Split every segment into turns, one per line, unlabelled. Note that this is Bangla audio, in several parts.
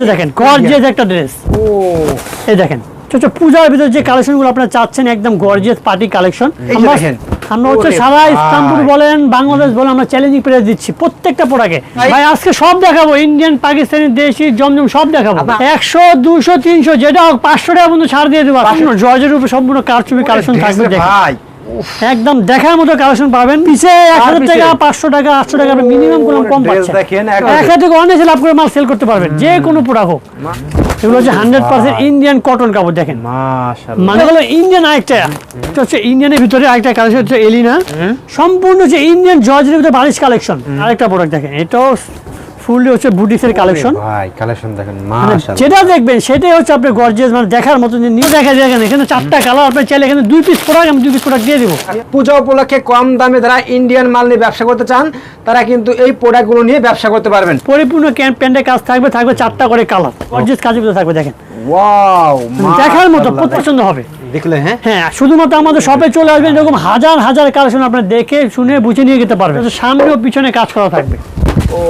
দেখেন গর্জিয়াস একটা ড্রেস
ও
এই দেখেন পূজার ভিতরে যে কালেকশনগুলো আপনারা চাচ্ছেন একদম গর্জিয়াস পার্টি কালেকশন
দেখেন।
আমরা হচ্ছে সারা ইস্তাম্বুল বলেন বাংলাদেশ বলেন আমরা চ্যালেঞ্জিং প্রাইস দিচ্ছি প্রত্যেকটা প্রোডাক্টে
ভাই।
ভাই আজকে সব দেখাবো ইন্ডিয়ান পাকিস্তানি দেশি জমজম সব দেখাবো। একশো দুশো তিনশো যেটা হোক পাঁচশো টাকা পর্যন্ত ছাড় দিয়ে দেবো। জর্জের উপরে সম্পূর্ণ কারচুপি কালেকশন থাকবে
ভাই।
একদম দেখার মতো কালেকশন পাবেন। পিছে এক হাজার টাকা পাঁচশো টাকা আটশো টাকা মিনিমাম কোনো কম পাচ্ছেন এক হাজার। টাকা অনেক লাভ করে মাল সেল করতে পারবেন যে কোনো প্রোডাক্ট হোক। এগুলো হচ্ছে হান্ড্রেড পার্সেন্ট ইন্ডিয়ান কটন কাপড় দেখেন। মানে হলো ইন্ডিয়ান আরেকটা এটা হচ্ছে ইন্ডিয়ানের ভিতরে আরেকটা কালেকশন হচ্ছে এলিনা সম্পূর্ণ হচ্ছে ইন্ডিয়ান জর্জের ভিতরে বালিশ কালেকশন আরেকটা প্রোডাক্ট দেখেন। এটাও ফুললি হচ্ছে কালেকশন
ভাই কালেকশন দেখেন
মানে
মাশাআল্লাহ।
যেটা দেখবেন সেটাই হচ্ছে আপনার গর্জিয়াস মানে দেখার মতো যে নিয়ে দেখা যায় এখানে চারটা কালার আপনি চাইলে এখানে দুই পিস প্রোডাক্ট আমি দুই পিস প্রোডাক্ট দিয়ে দেবো।
পূজা উপলক্ষে কম দামে যারা ইন্ডিয়ান মাল নিয়ে ব্যবসা করতে চান তারা কিন্তু এই প্রোডাক্টগুলো নিয়ে ব্যবসা করতে পারবেন।
পরিপূর্ণ প্যান্টের কাজ থাকবে থাকবে চারটা করে কালার গর্জিয়াস কাজের ভিতরে থাকবে দেখেন।
ওয়াও
দেখার মতো পছন্দ হবে।
দেখলে হ্যাঁ?
হ্যাঁ শুধুমাত্র আমাদের শপে চলে আসবেন এরকম হাজার হাজার কালেকশন আপনার দেখে শুনে বুঝে নিয়ে যেতে পারবেন। সামনে ও পিছনে কাজ করা থাকবে।
ও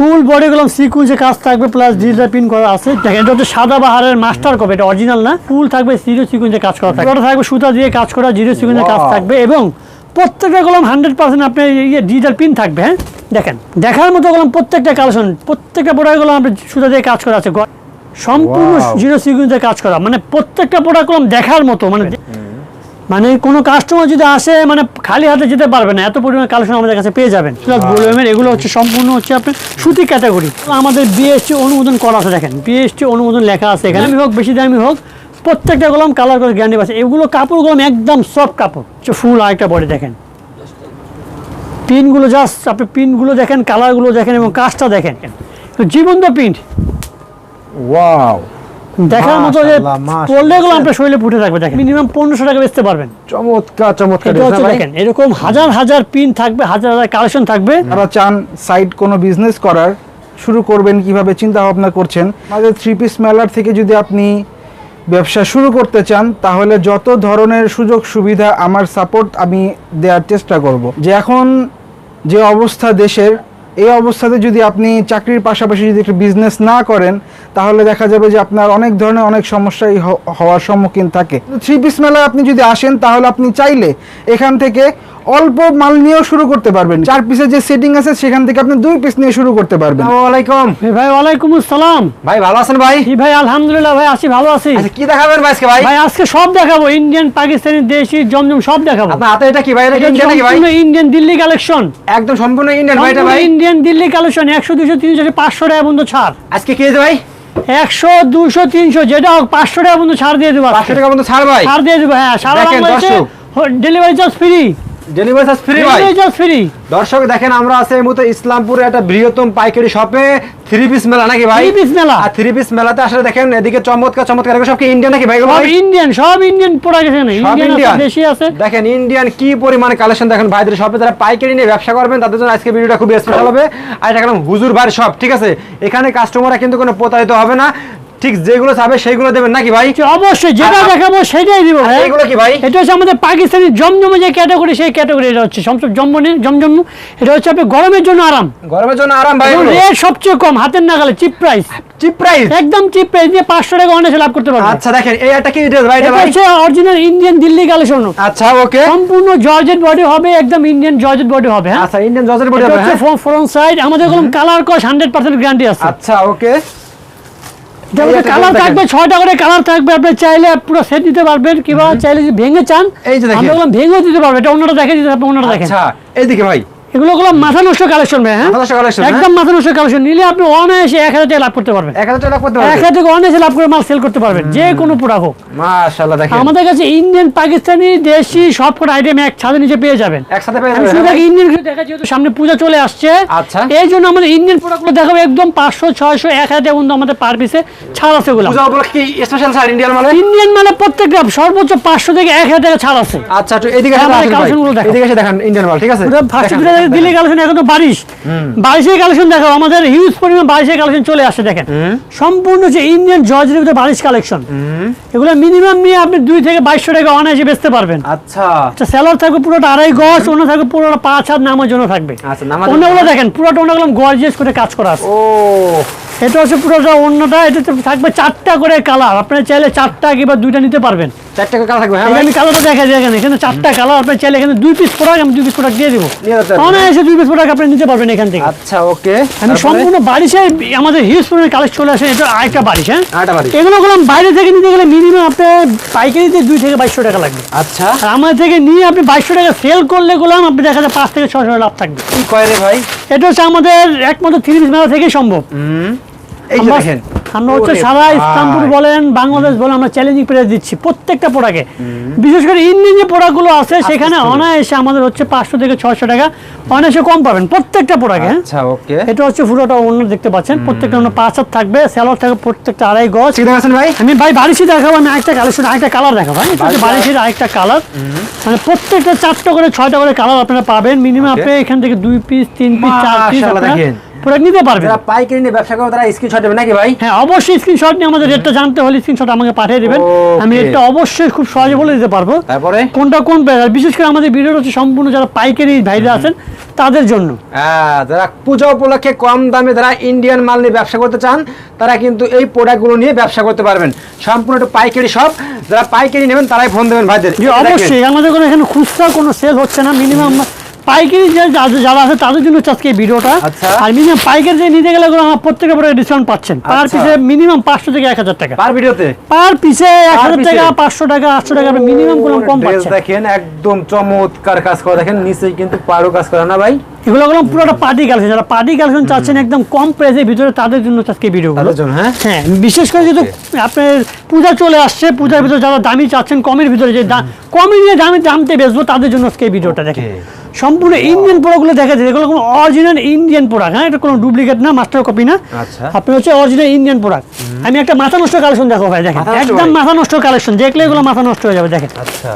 ফুল বডি গুলো সিকুয়েন্সে কাজ থাকবে প্লাস ডিজিটাল পিন করা আছে। দেখেন এটা হচ্ছে সাদা বাহারের মাস্টার কপি এটা অরিজিনাল না। ফুল থাকবে জিরো সিকুয়েন্সে কাজ করা থাকবে। থাকবে সুতা দিয়ে কাজ করা জিরো সিকুয়েন্সে কাজ থাকবে এবং প্রত্যেকটা কলম হান্ড্রেড পার্সেন্ট আপনার ইয়ে ডিজিটাল পিন থাকবে হ্যাঁ? দেখেন দেখার মতো কলম প্রত্যেকটা কালেকশন প্রত্যেকটা প্রোডাক্ট কলম আপনার সুতা দিয়ে কাজ করা আছে। সম্পূর্ণ. জিরো সিকুয়েন্সে কাজ করা। মানে প্রত্যেকটা প্রোডাক্ট কলম দেখার মতো মানে মানে কোনো কাস্টমার যদি আসে মানে খালি হাতে যেতে পারবে না এত পরিমাণ কালেকশন আমাদের কাছে পেয়ে যাবেন। প্লাস এগুলো হচ্ছে সম্পূর্ণ হচ্ছে আপনার সুতি ক্যাটাগরি আমাদের বিএসটি অনুমোদন করা আছে দেখেন। বিএসটি অনুমোদন লেখা আছে এখানে। দামি হোক বেশি দামি হোক প্রত্যেকটা কলম কালার করে গ্যারান্টি আছে এগুলো কাপড় কলম একদম সফট কাপড়। ফুল আরেকটা বডি দেখেন। পিনগুলো জাস্ট আপনি পিনগুলো দেখেন কালারগুলো দেখেন এবং কাজটা দেখেন। তো জীবন্ত প্রিন্ট
ওয়াও
দেখার মতো যে
মাশাআল্লাহ, মাশাআল্লাহ।
পড়লে এগুলো আপনার শরীরে ফুটে থাকবে দেখেন। মিনিমাম পনেরোশো টাকা বেচতে পারবেন।
চমৎকার চমৎকার?
দেখেন এরকম হাজার হাজার পিন থাকবে হাজার হাজার কালেকশন থাকবে।
যারা চান সাইড কোনো বিজনেস করার শুরু করবেন কীভাবে চিন্তা ভাবনা করছেন। আমাদের থ্রি পিস মেলার থেকে যদি আপনি ব্যবসা শুরু করতে চান তাহলে যত ধরনের সুযোগ সুবিধা আমার সাপোর্ট আমি দেওয়ার চেষ্টা করব। যে এখন যে অবস্থা দেশের এই অবস্থাতে যদি আপনি চাকরির পাশাপাশি যদি একটু বিজনেস না করেন, তাহলে দেখা যাবে যে আপনার অনেক ধরনের অনেক সমস্যাই হওয়ার সম্মুখীন থাকে। থ্রি পিস মেলায় আপনি যদি আসেন, তাহলে আপনি চাইলে এখান থেকে অল্প মাল নিয়েও শুরু করতে পারবেন। চার পিসের যে সেটিং আছে সেখান থেকে আপনি দুই পিস নিয়ে শুরু করতে পারবেন।
ভাই ওয়ালাইকুম আসসালাম।
ভাই ভালো আছেন ভাই?
জি ভাই আলহামদুলিল্লাহ ভাই আছি ভালো আছি।
আচ্ছা কি দেখাবেন ভাই আজকে ভাই?
ভাই আজকে সব দেখাবো। ইন্ডিয়ান পাকিস্তানি দেশি জমজম সব দেখাবো।
আপনার হাতে এটা কি ভাই? এটা কি নাকি ভাই?
ইন্ডিয়ান দিল্লি কালেকশন
একদম সম্পূর্ণ ইন্ডিয়ান ভাই এটা ভাই?
ইন্ডিয়ান দিল্লি কালেকশন একশো দুশো তিনশো পাঁচশো টাকা পর্যন্ত ছাড়।
আজকে কি ভাই?
একশো দুশো তিনশো যেটা হোক পাঁচশো টাকা পর্যন্ত ছাড় দিয়ে দেবো
পাঁচশো টাকা পর্যন্ত ছাড় ভাই?
ছাড় দিয়ে দেবো হ্যাঁ সারা
দেখেন,
বাংলাদেশে delivery charge free
delivery charge free ভাই।
ফ্রি
দর্শক দেখেন আমরা আছি এই মুহূর্তে ইসলামপুরে একটা বৃহত্তম পাইকারি শপে থ্রি পিস মেলা নাকি ভাই?
থ্রি পিস মেলা।
আর থ্রি পিস মেলাতে আসলে দেখেন এদিকে চমৎকার চমৎকার সব কি ইন্ডিয়ান নাকি ভাই
সব ইন্ডিয়ান সব ইন্ডিয়ান প্রোডাক্ট এখানে। ইন্ডিয়ান দেশি আছে।
দেখেন ইন্ডিয়ান কি পরিমাণে কালেকশন দেখেন ভাইদের শপে যারা পাইকারি নিয়ে ব্যবসা করবেন তাদের জন্য আজকে ভিডিওটা খুবই স্পেশাল হবে। আর এটা হুজুর ভাইয়ের শপ ঠিক আছে? এখানে কাস্টমাররা কিন্তু কোনো প্রতারিত হবে না। ঠিক যেগুলো চাবে সেইগুলো দেবেন নাকি ভাই?
অবশ্যই যেটা দেখাবো সেটাই দিব ভাই।
এইগুলো কি ভাই?
এটা হচ্ছে আমাদের পাকিস্তানি জমজমে যে ক্যাটাগরি সেই ক্যাটাগরি এটা হচ্ছে। সমসব জম্মনে জমজম এটা হচ্ছে আপনি গরমের জন্য আরাম।
গরমের জন্য আরাম ভাই
রেট সবচেয়ে কম হাতের নাগালে চিপ প্রাইস
চিপ প্রাইস
একদম চিপ প্রাইস দিয়ে পাঁচশো টাকা অনেক লাভ করতে পারবেন।
আচ্ছা দেখেন এই একটা কি ড্রেস ভাই এটা
হচ্ছে অরিজিনাল ইন্ডিয়ান দিল্লি কালেকশন
আচ্ছা ওকে
সম্পূর্ণ জর্জেট বডি হবে একদম ইন্ডিয়ান জর্জেট বডি হবে হ্যাঁ?
আচ্ছা ইন্ডিয়ান জর্জেট বডি হবে
হচ্ছে
হ্যাঁ?
ফ্রন্ট সাইড আমাদের কোনো কালার কস হান্ড্রেড পার্সেন্ট গ্যারান্টি আছে।
আচ্ছা ওকে
যেমন কালার থাকবে ছয়টা করে কালার থাকবে আপনি চাইলে পুরো সেট দিতে পারবেন কিংবা চাইলে যদি ভেঙে চান
এই যে দেখেন।
আমরা ভেঙেও দিতে পারবে এটা অন্যটা দেখে দিতে অন্যটা দেখেন।
আচ্ছা এইদিকে ভাই
এগুলো গুলো মাথা নষ্ট কালেকশন ভাই হ্যাঁ?
মাথা হ্যাঁ?
একদম মাথা নষ্ট কালেকশন নিলে আপনি অনায়াসে এক হাজার টাকা লাভ করতে পারবেন।
এক হাজার টাকা করতে
এক হাজার টাকা অনায়াসে লাভ করে মাল সেল করতে পারবেন যে কোনো প্রোডাক্ট হোক।
মাশাআল্লাহ দেখেন।
আমাদের কাছে ইন্ডিয়ান পাকিস্তানি দেশি সব কটা আইটেম এক ছাদের নিচে পেয়ে যাবেন।
একসাথে পেয়ে যাবেন,
শুধু
হ্যাঁ?
ইন্ডিয়ান দেখা যেহেতু সামনে পূজা চলে আসছে।
আচ্ছা।
এই জন্য আমাদের ইন্ডিয়ান প্রোডাক্টগুলো দেখাবো একদম পাঁচশো ছয়শো এক হাজার টাকা পর্যন্ত আমাদের পার পিসে ছাড় আছে ওগুলো
পূজা উপলক্ষে কি স্পেশাল স্যার ইন্ডিয়ান মানে
ইন্ডিয়ান মানে প্রত্যেকটা সর্বোচ্চ পাঁচশো থেকে এক হাজার টাকা ছাড় আছে।
আচ্ছা এদিকে এসে দেখেন ইন্ডিয়ান মাল ঠিক আছে?
দিল্লি কালেকশন এখন তো বারিশ। বারিশের কালেকশন দেখো আমাদের হিউজ পরিমাণ বারিশের কালেকশন চলে আসে দেখেন। সম্পূর্ণ যে ইন্ডিয়ান জর্জের ভিতরে বারিশ কালেকশন। এগুলো মিনিমাম নিয়ে আপনি দুই থেকে বাইশশো টাকা অনায়াসে বেচতে পারবেন।
আচ্ছা।
আচ্ছা স্যালোর থাকবে পুরোটা আড়াই গজ অন্য থাকবে পুরোটা পাঁচ হাত নামার জন্য থাকবে।
আচ্ছা,
অন্যগুলো দেখেন পুরোটা অন্যগুলো গর্জিয়াস করে কাজ করা আছে।
ও
এটা হচ্ছে পুরোটা অন্যটা এটা থাকবে চারটা করে কালার আপনারা চাইলে চারটা কিংবা দুইটা নিতে পারবেন।
চারটে কালার থাকবে হ্যাঁ
এখানে কালারটা দেখা যায় এখানে এখানে চারটা কালার আপনি চাইলে এখানে দুই পিস প্রোডাক্ট আমি দুই পিস প্রোডাক্ট দিয়ে দেবো। অনায়াসে দুই পিস প্রোডাক্ট আপনি নিতে পারবেন এখান থেকে।
আচ্ছা ওকে
আমি সম্পূর্ণ বারিশে আমাদের হিউজ পরিমাণে কালেক্ট চলে আসে এটা আরেকটা বারিশ হ্যাঁ?
আরেকটা বারিশ।
এগুলো গেলাম বাইরে থেকে নিতে গেলে মিনিমাম আপনার পাইকারিতে দুই থেকে বাইশশো টাকা লাগবে।
আচ্ছা।
আর আমার থেকে নিয়ে আপনি বাইশশো টাকা সেল করলে গেলাম আপনি দেখা যায় পাঁচ থেকে ছশো টাকা লাভ থাকবে।
কি কয় রে ভাই?
এটা হচ্ছে আমাদের একমাত্র থ্রি পিস মেলা থেকেই সম্ভব।
হুম। এই যে দেখেন।
আমরা হচ্ছে সারা
ভাই।
ইসলামপুর বলেন বাংলাদেশ বলেন আমরা চ্যালেঞ্জিং প্রাইস দিচ্ছি প্রত্যেকটা প্রোডাক্টে বিশেষ করে ইন্ডিয়ান যে প্রোডাক্টগুলো আছে সেখানে অনায়াসে আমাদের হচ্ছে পাঁচশো থেকে ছয়শো টাকা অনায়াসে কম পাবেন প্রত্যেকটা প্রোডাক্টে হ্যাঁ?
আচ্ছা ওকে।
এটা হচ্ছে পুরোটা অন্য দেখতে পাচ্ছেন প্রত্যেকটা অন্য পাঁচ হাত থাকবে স্যালোর থাকবে প্রত্যেকটা আড়াই গজ।
ঠিক আছেন ভাই।
আমি ভাই বারিশি দেখাবো আমি আরেকটা কালেকশন আরেকটা কালার দেখাবো হ্যাঁ? এটা হচ্ছে
বারিশি-
বারিশির আরেকটা কালার। মানে প্রত্যেকটা চারটা করে ছয়টা করে কালার আপনারা পাবেন। মিনিমাম আপনি এখান থেকে দুই পিস তিন পিস চার পিস
দেখেন।
প্রোডাক্ট নিতে পারবেন
যারা পাইকারি নিয়ে ব্যবসা তারা স্ক্রিনশট দেবে নাকি ভাই?
হ্যাঁ অবশ্যই স্ক্রিনশট নিয়ে আমাদের রেটটা জানতে হলে স্ক্রিনশট আমাকে পাঠিয়ে দেবেন। আমি রেটটা অবশ্যই খুব সহজে বলে দিতে পারব।
তারপরে?
কোনটা কোন বিশেষ করে আমাদের ভিডিওটা হচ্ছে সম্পূর্ণ যারা পাইকারি ভাইরা আছেন তাদের জন্য।
হ্যাঁ, যারা পূজা উপলক্ষে কম দামে যারা ইন্ডিয়ান মাল নিয়ে ব্যবসা করতে চান তারা কিন্তু এই প্রোডাক্টগুলো নিয়ে ব্যবসা করতে পারবেন। সম্পূর্ণ একটা পাইকারি সব যারা পাইকারি নেবেন তারাই ফোন দেবেন ভাইদের।
অবশ্যই। আমাদের কোনো এখানে খুচরা কোনো সেল হচ্ছে না। মিনিমাম পাইকারি যে যারা আছে তাদের জন্য আজকে এই ভিডিওটা।
আচ্ছা।
আর মিনিমাম পাইকারি যে নিতে গেলে আমার প্রত্যেকের পরে ডিসকাউন্ট পাচ্ছেন। পার। পিসে মিনিমাম পাঁচশো থেকে এক হাজার টাকা।
পার ভিডিওতে?
পার পিসে এক হাজার টাকা পাঁচশো টাকা আটশো টাকা মিনিমাম কোনো কম পাচ্ছেন।
দেখেন একদম চমৎকার কাজ করা। দেখেন নিচেই কিন্তু পারো কাজ করা না ভাই?
এগুলো হলো পুরোটা পার্টি কালেকশন যারা পার্টি কালেকশন চাচ্ছেন একদম কম প্রাইসের ভিতরে তাদের জন্য আজকে ভিডিও
হ্যাঁ?
হ্যাঁ বিশেষ করে যেহেতু আপনার পূজা চলে আসছে পূজার ভিতরে যারা দামি চাচ্ছেন কমের ভিতরে যে কমে নিয়ে দামে দামতে বেচবো তাদের জন্য আজকে ভিডিওটা দেখেন। সম্পূর্ণ ইন্ডিয়ান প্রোডাক্টগুলো দেখা যায়। এগুলো কোনো অরিজিনাল ইন্ডিয়ান প্রোডাক্ট হ্যাঁ? এটা কোনো ডুপ্লিকেট না মাস্টার কপি না।
আচ্ছা।
আপনি হচ্ছে অরিজিনাল ইন্ডিয়ান প্রোডাক্ট আমি একটা মাথা নষ্ট কালেকশন দেখো ভাই দেখেন। একদম মাথা নষ্ট কালেকশন দেখলে এগুলো মাথা নষ্ট হয়ে যাবে দেখেন।
আচ্ছা।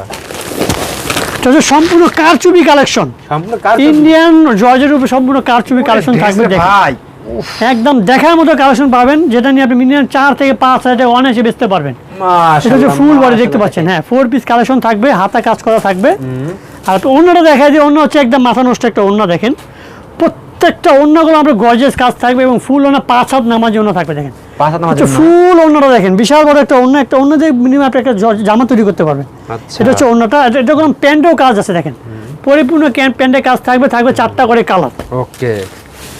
সম্পূর্ণ কারচুপি কালেকশন ইন্ডিয়ান জর্জের উপরে সম্পূর্ণ কারচুপি কালেকশন থাকবে
ভাই
একদম দেখার মতো কালেকশন পাবেন যেটা নিয়ে আপনি মিনিমাম চার থেকে পাঁচ হাজার টাকা অনায়াসে বেচতে পারবেন। এটা হচ্ছে ফুল বডি দেখতে পাচ্ছেন হ্যাঁ। ফোর পিস কালেকশন থাকবে হাতা কাজ করা থাকবে। আর অন্যটা দেখা যায় অন্য হচ্ছে একদম মাথা নষ্ট একটা অন্য দেখেন। প্রত্যেকটা অন্যগুলো আমরা গর্জেস কাজ থাকবে এবং ফুল ওনা পাঁচ হাত নামার জন্য থাকবে দেখেন। ফুল অন্যটা দেখেন বিশাল বড় একটা অন্য একটা অন্য যে মিনিমাম আপনি একটা জামা তৈরি করতে পারবেন
আচ্ছা।
এটা হচ্ছে অন্যটা এটা- কোনো প্যান্টেও কাজ আছে দেখেন। পরিপূর্ণ প্যান্টের কাজ থাকবে থাকবে চারটা করে কালার
ওকে।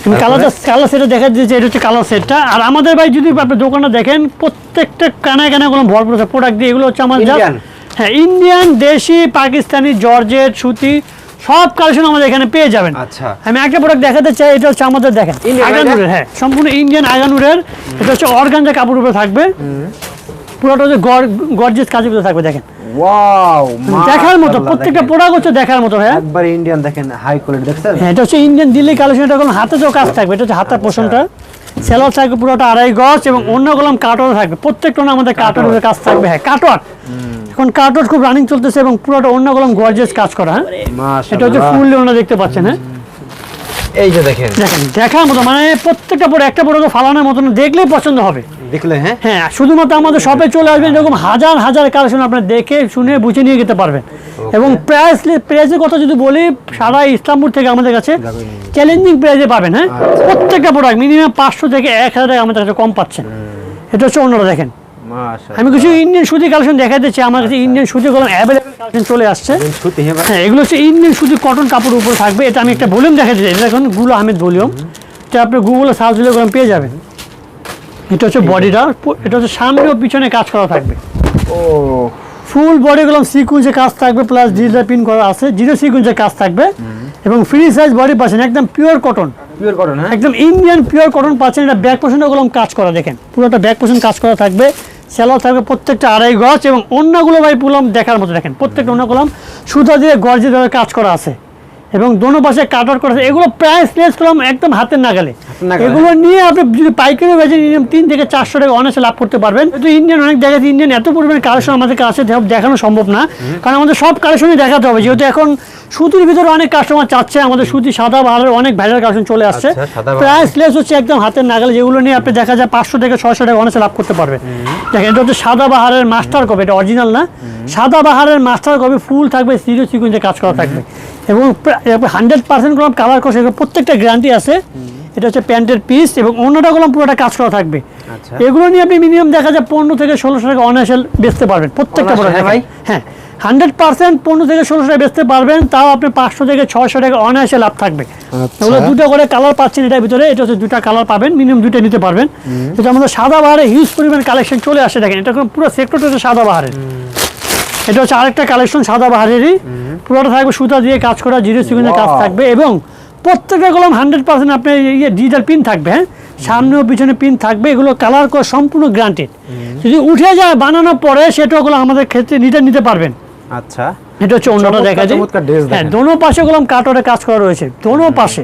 আমি কালারটা কালার সেটটা দেখা দিয়েছি এটা হচ্ছে কালার সেটটা আর আমাদের ভাই যদি আপনি দোকানটা দেখেন প্রত্যেকটা কানায় কানায় কোনো ভরপুর প্রোডাক্ট দিয়ে এগুলো হচ্ছে আমার? হ্যাঁ ইন্ডিয়ান দেশি পাকিস্তানি জর্জেট সুতি সব কালেকশন আমাদের এখানে পেয়ে যাবেন।
আচ্ছা।
আমি একটা প্রোডাক্ট দেখাতে চাই এটা হচ্ছে আমাদের দেখেন আগানুরের হ্যাঁ সম্পূর্ণ ইন্ডিয়ান আগানুরের এটা হচ্ছে অর্গানজা কাপড় উপরে থাকবে। পুরোটা হচ্ছে গর্জেস কাজের উপরে থাকবে দেখেন।
ওয়াও
দেখার মতো প্রত্যেকটা প্রোডাক্ট হচ্ছে দেখার মতো হ্যাঁ।
একবার ইন্ডিয়ান দেখেন হাই কোয়ালিটি দেখছেন?
হ্যাঁ এটা হচ্ছে ইন্ডিয়ান দিল্লি কালেকশন এটা কোনো হাতে তো কাজ থাকবে এটা হচ্ছে হাতের পোষণটা। সেলার থাকবে পুরোটা আড়াই গজ এবং অন্য কলম কাটর থাকবে প্রত্যেকটা আমাদের কাটরের কাজ থাকবে হ্যাঁ কাটর এখন কাটর খুব রানিং চলতেছে এবং পুরোটা অন্য কলম গর্জেস কাজ করা হ্যাঁ? এটা হচ্ছে
মাশাআল্লাহ
ফুল ওনা দেখতে পাচ্ছেন হ্যাঁ?
এই যে দেখেন।
দেখেন দেখার মতো মানে প্রত্যেকটা পরে একটা পরে ফালানোর মতন দেখলেই পছন্দ হবে।
দেখলে হ্যাঁ?
হ্যাঁ শুধুমাত্র আমাদের শপে চলে আসবেন এরকম হাজার হাজার কালেকশন আপনার দেখে শুনে বুঝে নিয়ে যেতে পারবেন। এবং প্রাইস প্রাইসের কথা যদি বলি সারা ইসলামপুর থেকে আমাদের কাছে চ্যালেঞ্জিং প্রাইসে পাবেন হ্যাঁ? প্রত্যেকটা প্রোডাক্ট মিনিমাম পাঁচশো থেকে এক হাজার টাকা আমাদের কাছে কম পাচ্ছেন। এটা হচ্ছে অন্যরা দেখেন। আমি কিছু ইন্ডিয়ান সুতি কালেকশন দেখাতেছি আমার কাছে ইন্ডিয়ান সুতি কলম অ্যাভেলেবেল কালেকশন চলে আসছে।
হ্যাঁ
এগুলো হচ্ছে ইন্ডিয়ান সুতি কটন কাপড়ের উপরে থাকবে। এটা আমি একটা ভলিউম দেখাতে চাই। এটা এখনগুলো আহমেদ ভলিউম এটা আপনি গুগলে সার্চ দিলে ওরকম পেয়ে যাবেন। এটা হচ্ছে বডিটা এটা হচ্ছে সামনে ও পিছনে কাজ করা থাকবে।
ও।
ফুল বডিগুলো সিকুয়েন্সের কাজ থাকবে প্লাস ডিজিটাল পিন করা আছে। জিরো সিকুয়েন্সের কাজ থাকবে। এবং ফ্রি সাইজ বডি পাচ্ছেন একদম পিওর কটন
পিওর কটন হ্যাঁ?
একদম ইন্ডিয়ান পিওর কটন পাচ্ছেন এটা ব্যাকগুলো কাজ করা দেখেন। পুরোটা ব্যাক পোর্শন কাজ করা থাকবে। সেলার থাকবে প্রত্যেকটা আড়াই গজ এবং অন্যগুলো ভাই পুলম দেখার মতো দেখেন। প্রত্যেকটা অন্য কলম সুতা দিয়ে গর্জে ধরে কাজ করা আছে। এবং দোনো পাশে কাটার করা আছে। এগুলো প্রায় লেস কলম একদম হাতের নাগালে। এগুলো নিয়ে আপনি যদি পাইকারি বেচেন minimum তিন থেকে চারশো টাকা অনায়াসে লাভ করতে পারবেন। কিন্তু ইন্ডিয়ান অনেক জায়গাতে ইন্ডিয়ান এত পরিমাণে কালেকশন আমাদের কাছে দেখানো সম্ভব না। কারণ আমাদের সব কালেকশনই দেখাতে হবে। যেহেতু এখন সুতির ভিতরে অনেক কাস্টমার চাচ্ছে আমাদের সুতি সাদা বাহারের অনেক ভাইরাল কালেকশন চলে আসছে।
আচ্ছা,
প্রাইস লেস হচ্ছে একদম হাতের নাগালে যেগুলো নিয়ে আপনি দেখা যায় পাঁচশো থেকে ছয়শো টাকা অনায়াসে লাভ করতে পারবেন। দেখেন এটা হচ্ছে সাদা বাহারের মাস্টার কপি এটা অরিজিনাল না। সাদা বাহারের মাস্টার কপি ফুল থাকবে সিরিয়াস সিকুয়েন্সে কাজ করা থাকবে। এবং হান্ড্রেড পার্সেন্ট কোনো কালার কষে প্রত্যেকটা গ্যারান্টি আছে। এটা হচ্ছে প্যান্টের পিস এবং অন্যটা গুলো পুরোটা কাজ করা থাকবে।
আচ্ছা।
এগুলো নিয়ে আপনি মিনিমাম দেখা যায় পনেরো থেকে ষোলোশো টাকা অনায়াসে বেচতে পারবেন প্রত্যেকটা প্রোডাক্ট
হ্যাঁ ভাই?
হ্যাঁ। হান্ড্রেড পার্সেন্ট পনেরো থেকে ষোলোশো টাকা বেচতে পারবেন তাও আপনি পাঁচশো থেকে ছয়শো টাকা অনায়াসে লাভ থাকবে।
আচ্ছা।
এগুলো দুটো করে কালার পাচ্ছেন এটার ভিতরে এটা হচ্ছে দুটা কালার পাবেন মিনিমাম দুটো নিতে পারবেন। এটা আমাদের সাদা বাহারে হিউজ পরিমাণ কালেকশন চলে আসে দেখেন এটা পুরো সেক্টরটা হচ্ছে সাদা বাহারের এটা হচ্ছে আরেকটা কালেকশন সাদা বাহারেরই। পুরোটা থাকবে সুতা দিয়ে কাজ করা জিরো সিকুয়েন্সের কাজ থাকবে এবং প্রত্যেকটা কলম হান্ড্রেড পার্সেন্ট আপনার ইয়ে ডিজিটাল পিন থাকবে হ্যাঁ? সামনে ও পিছনে পিন থাকবে এগুলো কালার করে সম্পূর্ণ গ্রান্টেড যদি উঠে যায় বানানোর পরে সেটাগুলো আমাদের ক্ষেত্রে নিতে নিতে পারবেন।
আচ্ছা।
এটা হচ্ছে অন্যটা দেখা যায়। হ্যাঁ দোনো পাশে গুলো কাটরে কাজ করা রয়েছে। দোনো পাশে।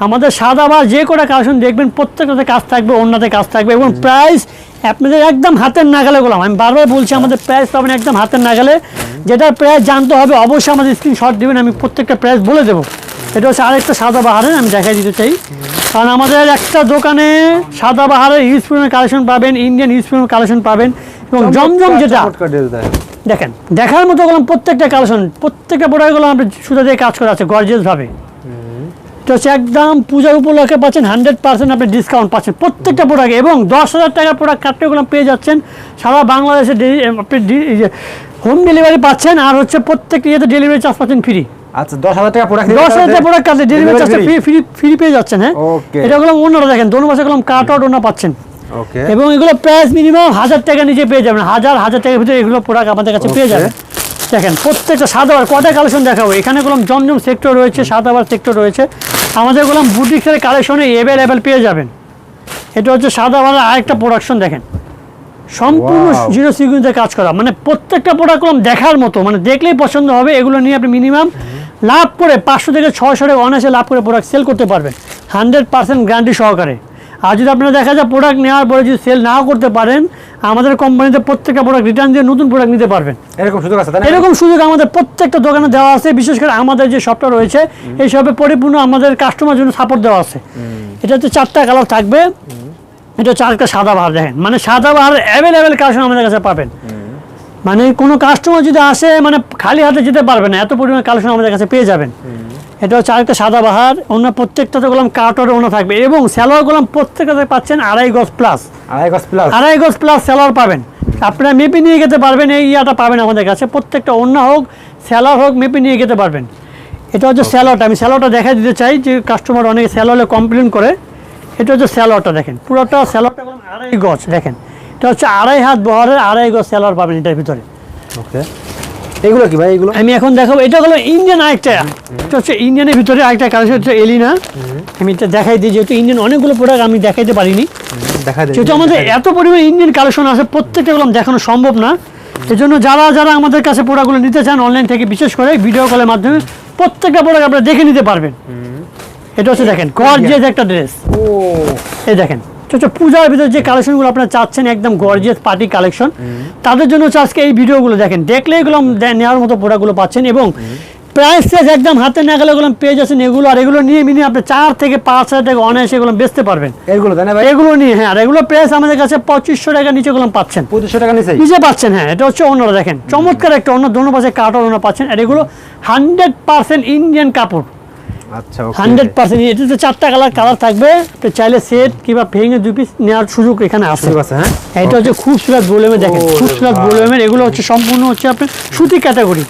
আমাদের সাদা বা যে কটা কালেকশন দেখবেন প্রত্যেকটাতে কাজ থাকবে অন্যতে কাজ থাকবে এবং প্রাইস আপনাদের একদম হাতের নাগালে গোলাম। আমি বারবার বলছি আমাদের প্রাইস পাবেন একদম হাতের নাগালে। যেটা প্রাইস জানতে হবে অবশ্যই আমাদের স্ক্রিনশট দেবেন আমি প্রত্যেকটা প্রাইস বলে দেবো। এটা হচ্ছে আরেকটা সাদা বাহারের আমি দেখাই দিতে চাই। কারণ আমাদের একটা দোকানে সাদা বাহারের ইউজ কালেকশন পাবেন ইন্ডিয়ান ইউজ কালেকশন পাবেন এবং জমজম যেটা
দেখেন
দেখার মতো গেলাম প্রত্যেকটা কালেকশন প্রত্যেকটা প্রোডাক্টগুলো আমরা সুতা দিয়ে কাজ করা আছে গর্জিয়াস ভাবে। এটা হচ্ছে একদম পূজার উপলক্ষে পাচ্ছেন হান্ড্রেড পার্সেন্ট আপনি ডিসকাউন্ট পাচ্ছেন প্রত্যেকটা প্রোডাক্টে এবং দশ হাজার টাকার প্রোডাক্ট কাটতেগুলো পেয়ে যাচ্ছেন। সারা বাংলাদেশে আপনি হোম ডেলিভারি পাচ্ছেন আর হচ্ছে প্রত্যেকটা ইয়েতে ডেলিভারি চার্জ পাচ্ছেন ফ্রি
আচ্ছা দশ হাজার টাকা প্রোডাক্ট
দশ হাজার টাকা প্রোডাক্ট ডেলিভারি চার্জটা ফ্রি ফ্রি ফ্রি পেয়ে যাচ্ছেন হ্যাঁ? এটা গুলো অন্যরা দেখেন দোনো মাসে গুলো কাট আউট ওনা পাচ্ছেন। এবং এগুলো প্রাইস মিনিমাম হাজার টাকা নিচে পেয়ে যাবেন। হাজার হাজার টাকার ভিতরে এগুলো প্রোডাক্ট আমাদের কাছে পেয়ে. যাবেন। দেখেন প্রত্যেকটা সাদাবার কটা কালেকশন দেখাবো। এখানে গোলাম জমজম সেক্টর রয়েছে সাদাবার সেক্টর রয়েছে। আমাদের গোলাম বুটিক্সের কালেকশনে অ্যাভেলেবেল পেয়ে যাবেন। এটা হচ্ছে সাদাবারের আরেকটা প্রোডাকশন দেখেন। সম্পূর্ণ জিরো সিকুয়েন্সে কাজ করা। মানে প্রত্যেকটা প্রোডাক্ট গোলাম দেখার মতো। মানে দেখলেই পছন্দ হবে। এগুলো নিয়ে আপনি মিনিমাম লাভ করে পাঁচশো থেকে ছয়শো টাকা অনায়াসে লাভ করে প্রোডাক্ট সেল করতে পারবেন। হান্ড্রেড পার্সেন্ট গ্যারান্টি সহকারে। আর যদি আপনারা দেখা যায় প্রোডাক্ট নেওয়ার পরে যদি সেল নাও করতে পারেন আমাদের কোম্পানিতে প্রত্যেকটা প্রোডাক্ট রিটার্ন দিয়ে নতুন প্রোডাক্ট নিতে পারবেন।
এরকম সুযোগ আছে
এরকম সুযোগ আমাদের প্রত্যেকটা দোকানে দেওয়া আছে বিশেষ করে আমাদের যে শপটা রয়েছে এই শপে পরিপূর্ণ আমাদের কাস্টমার জন্য সাপোর্ট দেওয়া আছে। এটা হচ্ছে চারটা কালার থাকবে। এটা হচ্ছে আরেকটা সাদা বাহার দেখেন। মানে সাদা বাহার অ্যাভেলেবেল কালেকশন আমাদের কাছে পাবেন। মানে কোনো কাস্টমার যদি আসে মানে খালি হাতে যেতে পারবে না এত পরিমাণ কালেকশন আমাদের কাছে পেয়ে যাবেন। এটা হচ্ছে আরেকটা সাদা বাহার। অন্য প্রত্যেকটাতে গোলাম কার্টর অন্য থাকবে। এবং স্যালোয়ার গোলাম প্রত্যেকটাতে পাচ্ছেন আড়াই গজ প্লাস
আড়াই গজ প্লাস
আড়াই গজ প্লাস স্যালোয়ার পাবেন। আপনারা মেপে নিয়ে যেতে পারবেন এই ইয়াটা পাবেন আমাদের কাছে। প্রত্যেকটা অন্য হোক স্যালোয়ার হোক মেপে নিয়ে যেতে পারবেন। এটা হচ্ছে স্যালোয়ারটা আমি স্যালোয়ারটা দেখা দিতে চাই যে কাস্টমার অনেকে স্যালোয়ারে কমপ্লেন করে। এটা হচ্ছে স্যালোয়ারটা দেখেন। পুরোটা স্যালোয়ারটা বলুন আড়াই গজ দেখেন। এটা হচ্ছে আড়াই হাত বহরের আড়াই গজ স্যালোয়ার পাবেন এটার ভিতরে।
ওকে এগুলো কি ভাই এগুলো?
আমি এখন দেখাবো এটা হলো ইন্ডিয়ান আরেকটা। এটা হচ্ছে ইন্ডিয়ানের ভিতরে আরেকটা কালেকশন হচ্ছে এলিনা আমি এটা দেখাই দিই যেহেতু ইন্ডিয়ান অনেকগুলো প্রোডাক্ট আমি দেখাইতে পারিনি। যেহেতু আমাদের এত পরিমাণ ইন্ডিয়ান কালেকশন আছে প্রত্যেকটা গুলো দেখানো সম্ভব না। এজন্য যারা যারা আমাদের কাছে প্রোডাক্টগুলো নিতে চান অনলাইন থেকে বিশেষ করে ভিডিও কলের মাধ্যমে প্রত্যেকটা প্রোডাক্ট আপনারা দেখে নিতে পারবেন। এটা হচ্ছে দেখেন গর্জিয়াস একটা ড্রেস
ও।
এই দেখেন। হচ্ছে পূজার ভিতরে যে কালেকশনগুলো আপনারা চাচ্ছেন একদম গর্জিয়াস পার্টি কালেকশন তাদের জন্য হচ্ছে আজকে এই ভিডিওগুলো দেখেন। দেখলে এগুলো নেওয়ার মতো প্রোডাক্টগুলো পাচ্ছেন এবং প্রাইস টেস একদম হাতে না গেলে এগুলো পেয়ে যাচ্ছেন এগুলো আর এগুলো নিয়ে মিনিমাম আপনি চার থেকে পাঁচ হাজার টাকা অনায়াসে এগুলো বেচতে পারবেন।
এগুলো তাই না ভাই?
এগুলো নিয়ে হ্যাঁ আর এগুলো প্রাইস আমাদের কাছে পঁচিশশো টাকা নিচে গুলো পাচ্ছেন।
পঁচিশশো টাকা নিচে
নিজে পাচ্ছেন হ্যাঁ এটা হচ্ছে অন্যরা দেখেন। চমৎকার একটা অন্য দোনো পাশে কাটার অন্য পাচ্ছেন আর এগুলো হান্ড্রেড পার্সেন্ট ইন্ডিয়ান কাপড়।
আচ্ছা
হান্ড্রেড পার্সেন্ট এটাতে চারটা কালার কালার থাকবে চাইলে সেট কিংবা ভেঙে পিস নেওয়ার সুযোগ এখানে আছে।
হ্যাঁ?
এটা হচ্ছে বোলেমে দেখেন। বোলেমের এগুলো হচ্ছে সম্পূর্ণ হচ্ছে আপনার সুতি ক্যাটাগরি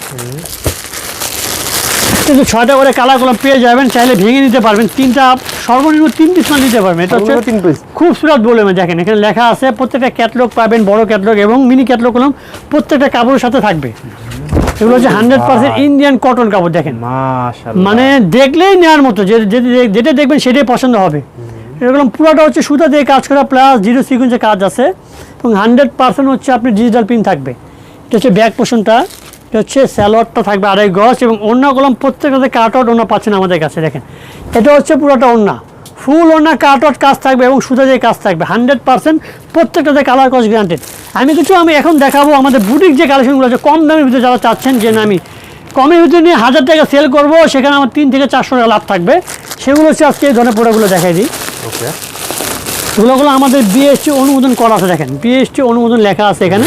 কিন্তু ছয়টা করে কালারগুলো পেয়ে যাবেন চাইলে ভেঙে নিতে পারবেন তিনটা সর্বনিম্ন তিন পিস মাল নিতে পারবেন। এটা হচ্ছে
তিন?
খুব সুরাত দেখেন এখানে লেখা আছে প্রত্যেকটা ক্যাটলগ পাবেন বড় ক্যাটলগ এবং মিনি ক্যাটলগ হলাম প্রত্যেকটা কাপড়ের সাথে থাকবে। এগুলো হচ্ছে হান্ড্রেড পার্সেন্ট ইন্ডিয়ান কটন কাপড় দেখেন। মানে দেখলেই নেওয়ার মতো যেটা দেখবেন সেটাই পছন্দ হবে। এরকম পুরোটা হচ্ছে সুতা দিয়ে কাজ করা প্লাস জিরো সিকুয়েন্সে কাজ আছে। এবং হান্ড্রেড পার্সেন্ট হচ্ছে আপনি ডিজিটাল পিন থাকবে। এটা হচ্ছে ব্যাক পোষণটা এটা হচ্ছে স্যালোয়ারটা থাকবে আড়াই গজ এবং অন্য কলম প্রত্যেকটাতে কাট আউট ওনা পাচ্ছেন আমাদের কাছে দেখেন। এটা হচ্ছে পুরোটা ওনা ফুল ওনা কাট আউট কাজ থাকবে এবং সুতা দিয়ে কাজ থাকবে। হান্ড্রেড পার্সেন্ট প্রত্যেকটাতে কালার কস গ্রান্টেড আমি কিছু আমি এখন দেখাবো আমাদের বুটিক যে কালেকশনগুলো আছে কম দামের ভিতরে যারা চাচ্ছেন যে না আমি কমের ভিতরে নিয়ে হাজার টাকা সেল করব সেখানে আমার তিন থেকে চারশো টাকা লাভ থাকবে। সেগুলো হচ্ছে আজকে এই ধরনের প্রোডাক্টগুলো দেখাই দিই।
ওকে।
এগুলোগুলো আমাদের বিএসটি অনুমোদন করা আছে দেখেন। বিএসটি অনুমোদন লেখা আছে এখানে।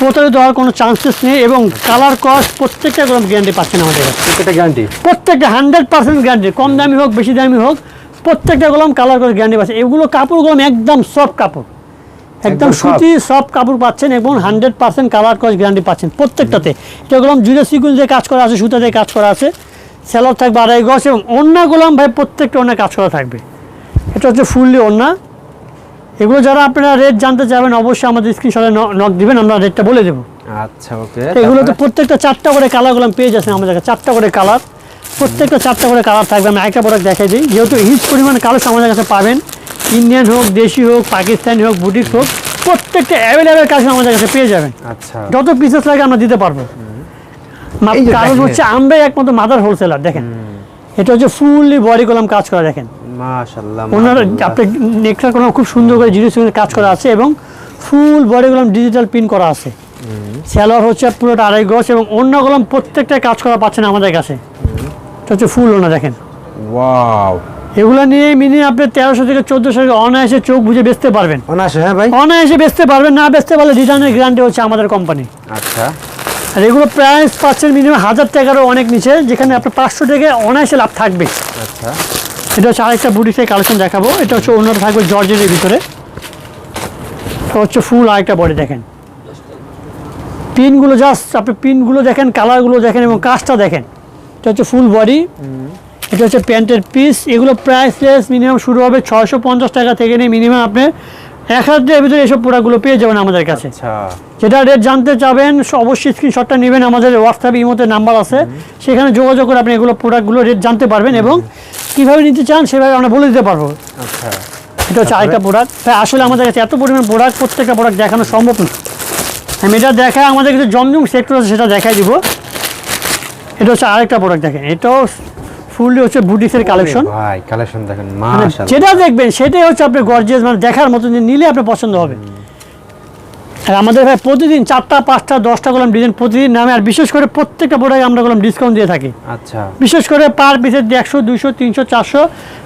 প্রতারিত হওয়ার কোনো চান্সেস নেই এবং কালার কস্ট প্রত্যেকটা কোনো গ্যারান্টি পাচ্ছেন আমাদের
এটা গ্যারান্টি
প্রত্যেকটা হান্ড্রেড পার্সেন্ট গ্যারান্টি কম দামি হোক বেশি দামি হোক প্রত্যেকটা গোলাম কালার করে গ্যারান্টি পাচ্ছে এগুলো কাপড় গোলাম একদম সফট কাপড়। একদম। সুতি সফট কাপড় পাচ্ছেন এবং হান্ড্রেড পার্সেন্ট কালার কস গ্যারান্টি পাচ্ছেন প্রত্যেকটাতে। গোলাম জুড়ে সিকুল দিয়ে কাজ করা আছে সুতা দিয়ে কাজ করা আছে। স্যালোর থাকবে আড়াই গজ এবং অন্য গোলাম ভাই প্রত্যেকটা অন্য কাজ করা থাকবে। এটা হচ্ছে ফুললি ওড়না। এগুলো যারা আপনারা রেট জানতে চাইবেন অবশ্যই আমাদের স্ক্রিনশটে নক দিবেন আমরা রেটটা বলে দেবো।
আচ্ছা ওকে
এগুলো তো প্রত্যেকটা চারটা করে কালারগুলো পেয়ে যাচ্ছেন আমাদের কাছে চারটা করে কালার। প্রত্যেকটা চারটা করে কালার থাকবে আমি একটা প্রোডাক্ট দেখাই দিই। যেহেতু হিউজ পরিমাণ কালার আমাদের কাছে পাবেন ইন্ডিয়ান হোক দেশি হোক পাকিস্তানি হোক বুটিক হোক প্রত্যেকটা অ্যাভেলেবেল কাজ আমাদের কাছে পেয়ে যাবেন।
আচ্ছা।
যত পিসেস লাগে আমরা দিতে পারব। কারণ হচ্ছে আমরাই একমাত্র মাদার হোলসেলার দেখেন। এটা হচ্ছে ফুললি বডি কলাম কাজ করা দেখেন।
মাশাআল্লাহ
ওনার। নেকটার কোনো খুব সুন্দর করে জিরো কাজ করা আছে এবং ফুল বডি কলম ডিজিটাল প্রিন্ট করা আছে। স্যালোয়ার হচ্ছে পুরোটা আড়াই গজ এবং অন্য কলম প্রত্যেকটা কাজ করা পাচ্ছেন আমাদের কাছে। এটা হচ্ছে ফুল ওনা দেখেন।
ওয়াও
এগুলো নিয়ে মিনিমাম আপনি তেরোশো থেকে চোদ্দোশো টাকা অনায়াসে চোখ বুঝে বেচতে পারবেন।
অনায়াসে হ্যাঁ ভাই।
অনায়াসে বেচতে পারবেন না বেচতে পারলে রিটার্নের গ্যারান্টি হচ্ছে আমাদের কোম্পানি
আচ্ছা।
আর এগুলো প্রাইস পাচ্ছেন মিনিমাম হাজার টাকারও অনেক নিচে যেখানে আপনার পাঁচশো টাকা অনায়াসে লাভ থাকবে
আচ্ছা।
এটা হচ্ছে আরেকটা বুটিক্সের কালেকশন দেখাবো এটা হচ্ছে অন্যটা থাকবে জর্জের ভিতরে। এটা হচ্ছে ফুল আরেকটা বডি দেখেন। পিনগুলো জাস্ট আপনি পিনগুলো দেখেন কালারগুলো দেখেন এবং কাজটা দেখেন। এটা হচ্ছে ফুল বডি এটা হচ্ছে প্যান্টের পিস এগুলো প্রাইস লেস মিনিমাম শুরু হবে ছয়শো পঞ্চাশ টাকা থেকে নিয়ে মিনিমাম আপনি এক হাজারের ভিতরে এসব প্রোডাক্টগুলো পেয়ে যাবেন আমাদের কাছে।
আচ্ছা।
যেটা রেট জানতে চাবেন অবশ্যই স্ক্রিনশটটা নেবেন। আমাদের হোয়াটসঅ্যাপ ইমোতে নাম্বার আছে। সেখানে যোগাযোগ করে আপনি এগুলো প্রোডাক্টগুলো রেট জানতে পারবেন এবং কীভাবে নিতে চান সেভাবে আমরা বলে দিতে পারব।
আচ্ছা।
এটা হচ্ছে আরেকটা প্রোডাক্ট হ্যাঁ আসলে আমাদের কাছে এত পরিমাণ প্রোডাক্ট প্রত্যেকটা প্রোডাক্ট দেখানো সম্ভব না। আমি এটা দেখায় আমাদের কাছে জমজম সেক্টর আছে সেটা দেখাই দিব। এটা হচ্ছে আরেকটা প্রোডাক্ট দেখেন। এটাও ফুললি হচ্ছে বুটিক্সের কালেকশন
ভাই কালেকশন দেখেন
মানে
মাশাআল্লাহ।
যেটা দেখবেন সেটাই হচ্ছে আপনি গর্জিয়াস মানে দেখার মতো যে নিলে আপনার পছন্দ হবে। আর আমাদের ভাই প্রতিদিন চারটা পাঁচটা দশটা কলম ডিজাইন প্রতিদিন নামে আর বিশেষ করে প্রত্যেকটা প্রোডাক্টে আমরা কলম ডিসকাউন্ট দিয়ে থাকি।
আচ্ছা।
বিশেষ করে পার পিসের একশো দুইশো তিনশো চারশো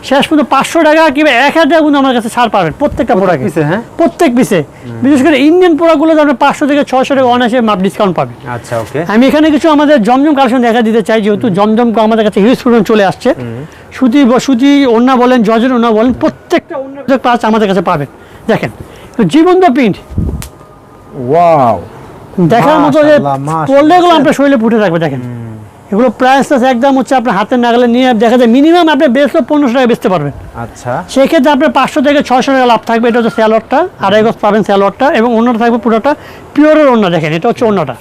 শেষ পর্যন্ত পাঁচশো টাকা কিংবা এক হাজার টাকা কিন্তু আমার কাছে ছাড় পাবেন প্রত্যেকটা প্রোডাক্ট
পিসে হ্যাঁ?
প্রত্যেক পিসে বিশেষ করে ইন্ডিয়ান প্রোডাক্টগুলো আপনি পাঁচশো থেকে ছশো টাকা অনায়াসে মাপ ডিসকাউন্ট পাবেন।
আচ্ছা ওকে
আমি এখানে কিছু আমাদের জমজম কালেকশন দেখা দিতে চাই যেহেতু জমজম আমাদের কাছে হিউজ পরিমাণ চলে আসছে। সুতি ব- সুতি ওন্না বলেন জজের ওন্না বলেন প্রত্যেকটা পাঁচ আমাদের কাছে পাবেন। দেখেন জীবন্ত প্রিন্ট
ওয়াও
দেখার মতো যে আপনার শরীরে ফুটে থাকবে দেখেন। এগুলো প্রাইস একদম হচ্ছে আপনার হাতের নাগালে নিয়ে দেখা যায় মিনিমাম আপনি বেচলে পনেরোশো টাকা বেচতে পারবেন।
আচ্ছা।
সেক্ষেত্রে আপনার পাঁচশো থেকে ছয়শো টাকা লাভ থাকবে এটা হচ্ছে স্যালোয়ারটা আড়াই গজ পাবেন স্যালোয়ারটা এবং অন্যটা থাকবে পুরোটা পিওরের অন্য দেখেন এটা হচ্ছে অন্যটা।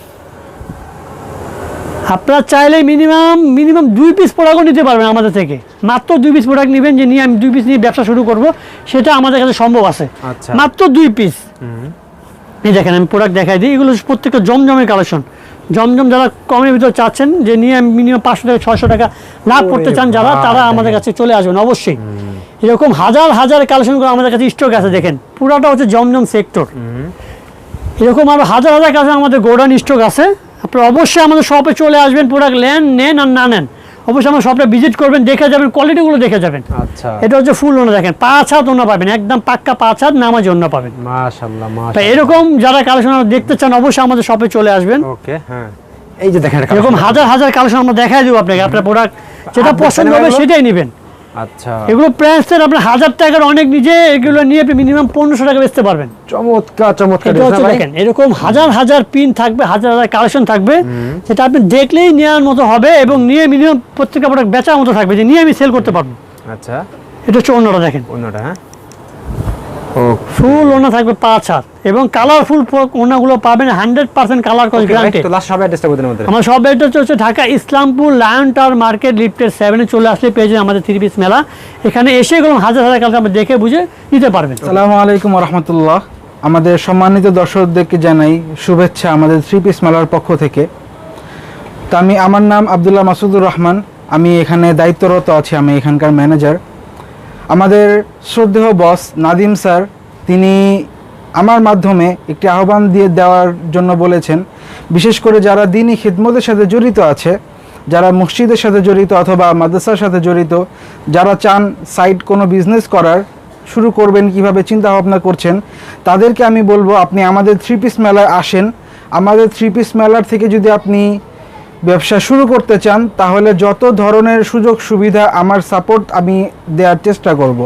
আপনারা চাইলে মিনিমাম মিনিমাম দুই পিস প্রোডাক্টও নিতে পারবেন আমাদের থেকে। মাত্র দুই পিস প্রোডাক্ট নেবেন যে নিয়ে আমি দুই পিস নিয়ে ব্যবসা শুরু করব সেটা আমাদের কাছে সম্ভব আছে।
আচ্ছা।
মাত্র দুই পিস এই দেখেন আমি প্রোডাক্ট দেখাই দিই। এগুলো প্রত্যেকটা জমজমের কালেকশন জমজম যারা কমের ভিতর চাচ্ছেন যে নিয়ে মিনিমাম পাঁচশো থেকে ছয়শো টাকা লাভ করতে চান যারা তারা আমাদের কাছে চলে আসবেন অবশ্যই। এরকম হাজার হাজার কালেকশনগুলো আমাদের কাছে স্টক আছে দেখেন। পুরাটা হচ্ছে জমজম সেক্টর এরকম আরও হাজার হাজার কালেকশন আমাদের গোডাউন স্টক আছে। আপনারা অবশ্যই আমাদের শপে চলে আসবেন প্রোডাক্ট নেন নেন আর না নেন। অবশ্যই আমার সবটা ভিজিট করবেন দেখে যাবেন কোয়ালিটিগুলো দেখে যাবেন।
আচ্ছা।
এটা হচ্ছে ফুল ওনা দেখেন পাঁচ হাত ওনা পাবেন একদম পাক্কা পাঁচ হাত নামাজ ওনা পাবেন।
মাশাআল্লাহ মাশাআল্লাহ।
এরকম যারা কালেকশন দেখতে চান অবশ্যই আমাদের শপে চলে আসবেন।
ওকে হ্যাঁ। এই যে দেখেন
এরকম হাজার হাজার কালেকশন আমরা দেখাই দেবো আপনাকে আপনার প্রোডাক্ট যেটা পছন্দ হবে সেটাই নেবেন।
আচ্ছা।
এগুলো প্রাইসের আপনার হাজার টাকার অনেক নিজে এগুলো নিয়ে আপনি মিনিমাম পনেরোশো টাকা বেচতে পারবেন।
চমৎকার চমৎকার?
দেখেন এরকম হাজার হাজার পিন থাকবে হাজার হাজার কালেকশন থাকবে সেটা আপনি দেখলেই নেওয়ার মতো হবে এবং নিয়ে মিনিমাম প্রত্যেকটা প্রোডাক্ট বেচার মতো থাকবে যে নিয়ে আমি সেল করতে পারব।
আচ্ছা।
এটা হচ্ছে অন্যটা দেখেন।
অন্যটা হ্যাঁ।
ফুল ওনা থাকবে পাঁচ হাত। এবং কালারফুল ওনাগুলো পাবেন হান্ড্রেড পার্সেন্ট কালার কস গ্যারান্টি
তো লাস্ট সব অ্যাড্রেসটা বলতে আমাদের।
আমার সব এটা হচ্ছে Dhaka Islampur Lion Tower market লিফটের সেভেনে চলে আসলে পেয়ে যাবেন আমাদের থ্রি পিস মেলা। এখানে এসে গেলাম হাজার হাজার কালকে আপনি দেখে বুঝে নিতে পারবেন।
আসসালামু আলাইকুম রহমতুল্লাহ আমাদের সম্মানিত দর্শকদেরকে জানাই শুভেচ্ছা আমাদের থ্রি পিস মেলার পক্ষ থেকে। তো আমি আমার নাম আবদুল্লাহ মাসুদুর রহমান। আমি এখানে দায়িত্বরত আছি আমি এখানকার ম্যানেজার আমাদের শ্রদ্ধেয় বস নাদিম স্যার, তিনি আমার মাধ্যমে একটি আহ্বান দিয়ে দেওয়ার জন্য বলেছেন, বিশেষ করে যারা দিনই খিদমতের সাথে জড়িত আছে, যারা মসজিদের সাথে জড়িত অথবা মাদ্রাসার সাথে জড়িত, যারা চান সাইড কোনো বিজনেস করার, শুরু করবেন কীভাবে চিন্তা ভাবনা করছেন, তাদেরকে আমি বলব, আপনি আমাদের থ্রি পিস মেলায় আসেন। আমাদের থ্রি পিস মেলার থেকে যদি আপনি ব্যবসা শুরু করতে চান, তাহলে যত ধরনের সুযোগ সুবিধা আমার সাপোর্ট আমি দেওয়ার চেষ্টা করব।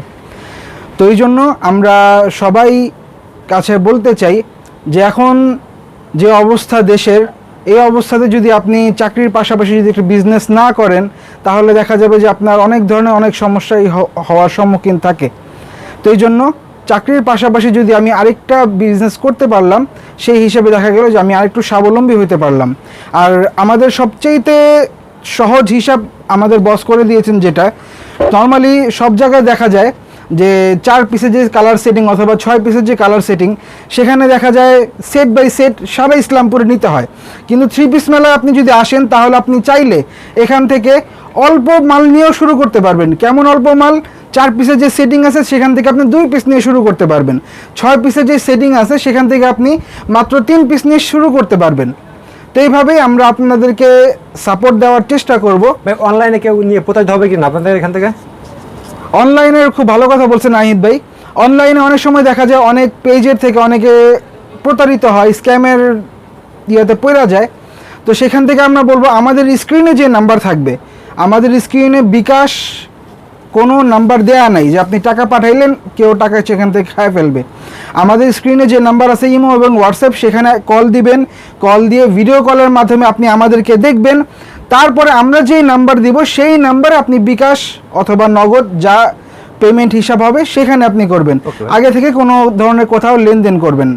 তো এই জন্য আমরা সবাই কাছে বলতে চাই যে এখন যে অবস্থা দেশের, এই অবস্থাতে যদি আপনি চাকরির পাশাপাশি যদি একটু বিজনেস না করেন, তাহলে দেখা যাবে যে আপনার অনেক ধরনের অনেক সমস্যাই হওয়ার সম্মুখীন থাকে। তো এই জন্য চাকরির পাশাপাশি যদি আমি আরেকটা বিজনেস করতে পারলাম, সেই হিসেবে দেখা গেল যে আমি আরেকটু স্বাবলম্বী হতে পারলাম। আর আমাদের সবচেয়েতে সহজ হিসাব আমাদের বস করে দিয়েছেন যেটা নর্মালি সব জায়গায় দেখা যায় যে চার পিসের যে কালার সেটিং অথবা ছয় পিসের যে কালার সেটিং সেখানে দেখা যায় সেট বাই সেট সারা ইসলামপুরে নিতে হয়। কিন্তু থ্রি পিস মেলায় আপনি যদি আসেন, তাহলে আপনি চাইলে এখান থেকে অল্প মাল নিয়েও শুরু করতে পারবেন। কেমন অল্প মাল? চার পিসের যে সেটিং আছে সেখান থেকে আপনি দুই পিস নিয়ে শুরু করতে পারবেন। ছয় পিসের যে সেটিং আছে সেখান থেকে আপনি মাত্র তিন পিস নিয়ে শুরু করতে পারবেন। তো এইভাবেই আমরা আপনাদেরকে সাপোর্ট দেওয়ার চেষ্টা করব।
অনলাইনে কেউ নিয়ে প্রতারিত হবে কিনা আপনাদের এখান থেকে?
অনলাইনের খুব ভালো কথা বলছেন আহিদ ভাই। অনলাইনে অনেক সময় দেখা যায় অনেক পেজের থেকে অনেকে প্রতারিত হয় স্ক্যামের ইয়েতে পড়া যায়। তো সেখান থেকে আমরা বলব আমাদের স্ক্রিনে যে নাম্বার থাকবে আমাদের স্ক্রিনে বিকাশ কোনো নাম্বার দেয়া নাই যে আপনি টাকা পাঠাইলেন কেউ টাকা সেখান থেকে খায় ফেলবে। আমাদের স্ক্রিনে যে নাম্বার আছে ইমো এবং হোয়াটসঅ্যাপ সেখানে কল দিবেন। কল দিয়ে ভিডিও কলের মাধ্যমে আপনি আমাদেরকে দেখবেন। তারপরে আমরা যেই নাম্বার দিব সেই নাম্বারে আপনি বিকাশ অথবা নগদ যা পেমেন্ট হিসাব হবে সেখানে আপনি করবেন। আগে থেকে কোনো ধরনের কোথাও লেনদেন করবেন না।